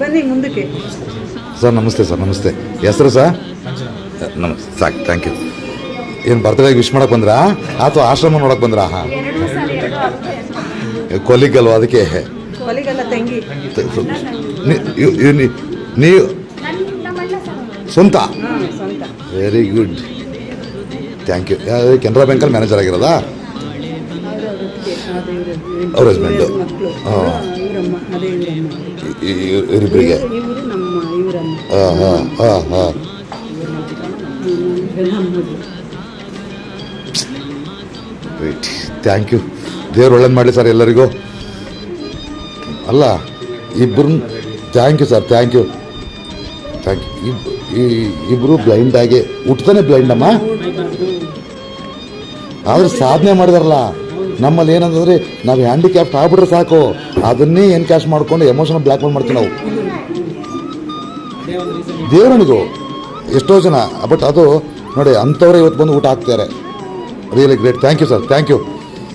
ಬನ್ನಿ ಮುಂದಕ್ಕೆ. ಸರ್ ನಮಸ್ತೆ ಸರ್ ನಮಸ್ತೆ. ಹೆಸರು ಸರ್? ನಮಸ್ತೆ. ಸಾಕು ಥ್ಯಾಂಕ್ ಯು ಏನು ಬರ್ತಡೇಗೆ ವಿಶ್ ಮಾಡಕ್ಕೆ ಬಂದ್ರಾ? ಅಥವಾ ಆಶ್ರಮ ನೋಡಕ್ಕೆ ಬಂದ್ರಾ? ಹಾಂ. ಕೊಲಿಗಲ್ವ ಅದಕ್ಕೆ. ನೀವು ಸ್ವಂತ? Very good thank you Canara ಬ್ಯಾಂಕಲ್ಲಿ ಮ್ಯಾನೇಜರ್ ಆಗಿರೋದಾ? ಅವ್ರ ಹಸ್ಬೆಂಡು ಹಾಂ. ಇವರಿಬ್ಬರಿಗೆ ಹಾಂ ಹಾಂ ಹಾಂ ಹಾಂ. ರೈಟ್ ಥ್ಯಾಂಕ್ ಯು ದೇವ್ರು ಒಳ್ಳೇದು ಮಾಡಲಿ ಸರ್ ಎಲ್ಲರಿಗೂ. ಅಲ್ಲ ಇಬ್ಬರು thank you sir thank you thank you ಈ ಇಬ್ಬರು ಬ್ಲೈಂಡ್ ಆಗಿ ಹುಟ್ಟತಾನೆ ಬ್ಲೈಂಡ್ ಅಮ್ಮ? ಆದ್ರೆ ಸಾಧನೆ ಮಾಡಿದಾರಲ್ಲ. ನಮ್ಮಲ್ಲಿ ಏನಂತಂದ್ರೆ ನಾವು ಹ್ಯಾಂಡಿಕ್ಯಾಪ್ಟ್ ಆಗ್ಬಿಟ್ರೆ ಸಾಕು. ಅದನ್ನೇ ಏನು ಕ್ಯಾಶ್ ಮಾಡ್ಕೊಂಡು ಎಮೋಷನ್ ಬ್ಲಾಕ್ ಮೇಲ್ ಮಾಡ್ತೀವಿ ನಾವು. ದೇವರನಿಗೂ ಎಷ್ಟೋ ಜನ ಬಟ್ ಅದು ನೋಡಿ, ಅಂಥವ್ರೆ ಇವತ್ತು ಬಂದು ಊಟ ಹಾಕ್ತಾರೆ really great thank you sir thank you